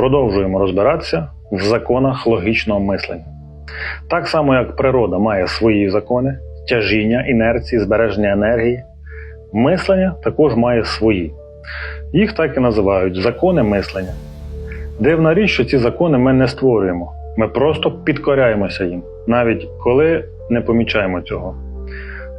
Продовжуємо розбиратися в законах логічного мислення. Так само, як природа має свої закони, тяжіння, інерції, збереження енергії, мислення також має свої. Їх так і називають закони мислення. Дивна річ, що ці закони ми не створюємо, ми просто підкоряємося їм, навіть коли не помічаємо цього.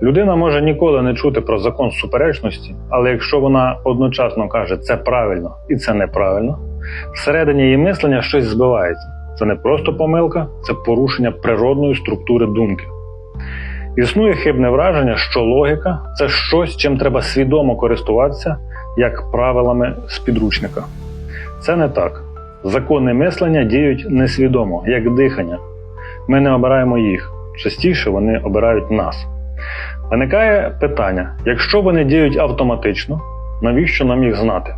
Людина може ніколи не чути про закон суперечності, але якщо вона одночасно каже це правильно і це неправильно, всередині її мислення щось збивається. Це не просто помилка, це порушення природної структури думки. Існує хибне враження, що логіка це щось, чим треба свідомо користуватися, як правилами з підручника. Це не так. Закони мислення діють несвідомо, як дихання. Ми не обираємо їх, частіше вони обирають нас. Виникає питання: якщо вони діють автоматично, навіщо нам їх знати?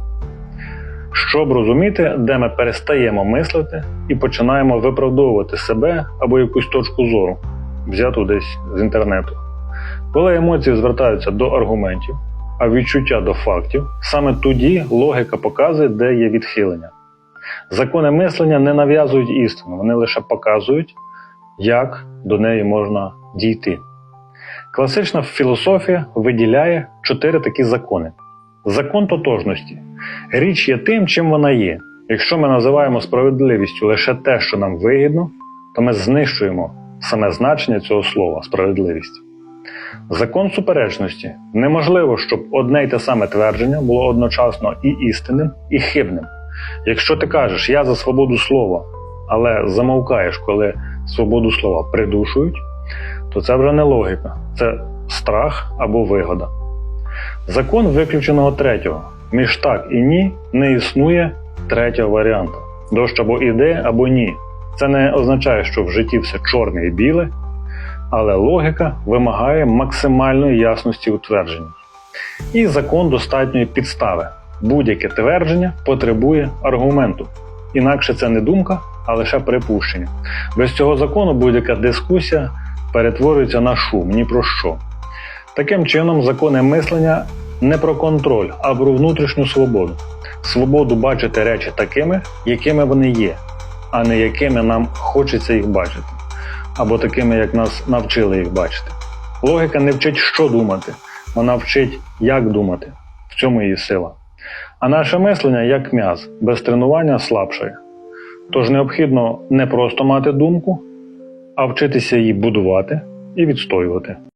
Щоб розуміти, де ми перестаємо мислити і починаємо виправдовувати себе або якусь точку зору, взяту десь з інтернету. Коли емоції звертаються до аргументів, а відчуття до фактів, саме тоді логіка показує, де є відхилення. Закони мислення не нав'язують істину, вони лише показують, як до неї можна дійти. Класична філософія виділяє чотири такі закони. Закон тотожності. Річ є тим, чим вона є. Якщо ми називаємо справедливістю лише те, що нам вигідно, то ми знищуємо саме значення цього слова справедливість. Закон суперечності. Неможливо, щоб одне й те саме твердження було одночасно і істинним, і хибним. Якщо ти кажеш я за свободу слова, але замовкаєш, коли свободу слова придушують, то це вже не логіка, це страх або вигода. Закон виключеного третього. Між так і ні не існує третього варіанту. Дощ або іде, або ні. Це не означає, що в житті все чорне і біле, але логіка вимагає максимальної ясності у твердженні. І закон достатньої підстави. Будь-яке твердження потребує аргументу. Інакше це не думка, а лише припущення. Без цього закону будь-яка дискусія перетворюється на шум, ні про що. Таким чином, закони мислення не про контроль, а про внутрішню свободу. Свободу бачити речі такими, якими вони є, а не якими нам хочеться їх бачити, або такими, як нас навчили їх бачити. Логіка не вчить, що думати, вона вчить, як думати. В цьому її сила. А наше мислення як м'яз, без тренування слабшає. Тож необхідно не просто мати думку, а вчитися її будувати і відстоювати.